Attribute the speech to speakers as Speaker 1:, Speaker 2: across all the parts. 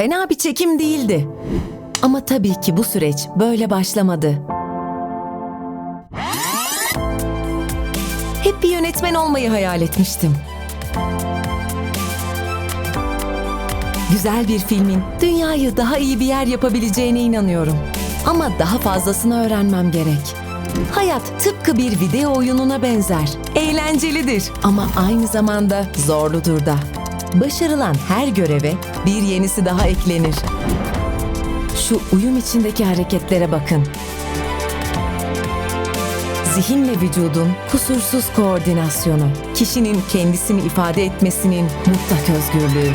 Speaker 1: Fena bir çekim değildi. Ama tabii ki bu süreç böyle başlamadı. Hep bir yönetmen olmayı hayal etmiştim. Güzel bir filmin dünyayı daha iyi bir yer yapabileceğine inanıyorum. Ama daha fazlasını öğrenmem gerek. Hayat tıpkı bir video oyununa benzer. Eğlencelidir ama aynı zamanda zorludur da. Başarılan her göreve bir yenisi daha eklenir. Şu uyum içindeki hareketlere bakın. Zihinle vücudun kusursuz koordinasyonu, kişinin kendisini ifade etmesinin mutlak özgürlüğü.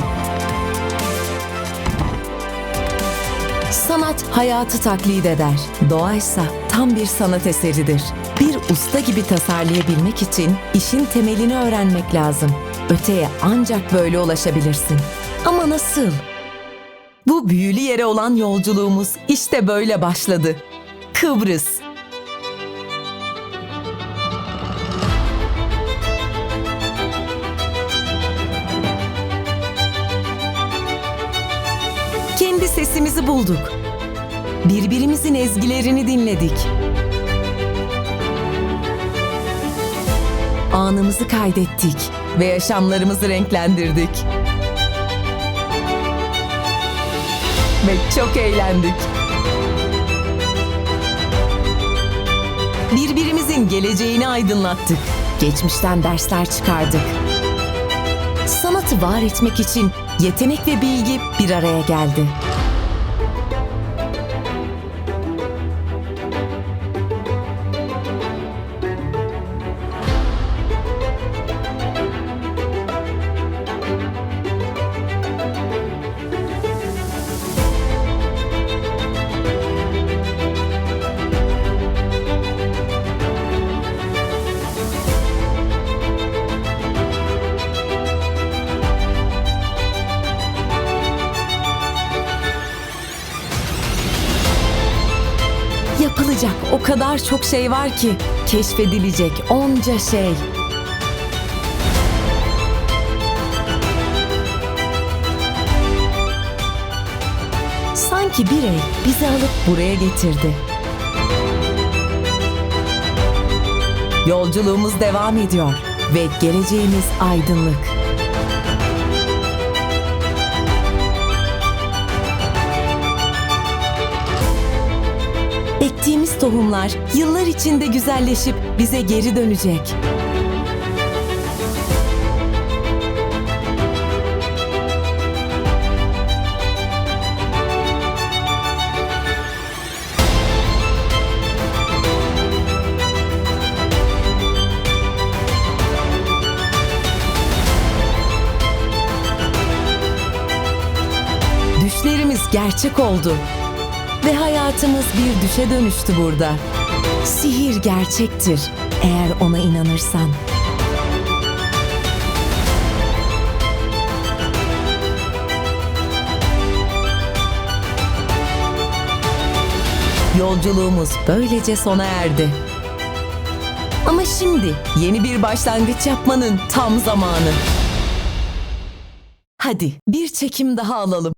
Speaker 1: Sanat hayatı taklit eder. Doğaysa tam bir sanat eseridir. Bir usta gibi tasarlayabilmek için işin temelini öğrenmek lazım. Öteye ancak böyle ulaşabilirsin. Ama nasıl? Bu büyülü yere olan yolculuğumuz işte böyle başladı. Kıbrıs. Kendi sesimizi bulduk. Birbirimizin ezgilerini dinledik. Anımızı kaydettik ve yaşamlarımızı renklendirdik. Ve çok eğlendik. Birbirimizin geleceğini aydınlattık. Geçmişten dersler çıkardık. Sanatı var etmek için yetenek ve bilgi bir araya geldi. Yapılacak o kadar çok şey var ki keşfedilecek onca şey. Sanki bir el bizi alıp buraya getirdi. Yolculuğumuz devam ediyor ve geleceğimiz aydınlık. Ektiğimiz tohumlar yıllar içinde güzelleşip bize geri dönecek. Düşlerimiz gerçek oldu. Ve hayatımız bir düşe dönüştü burada. Sihir gerçektir eğer ona inanırsan. Yolculuğumuz böylece sona erdi. Ama şimdi yeni bir başlangıç yapmanın tam zamanı. Hadi bir çekim daha alalım.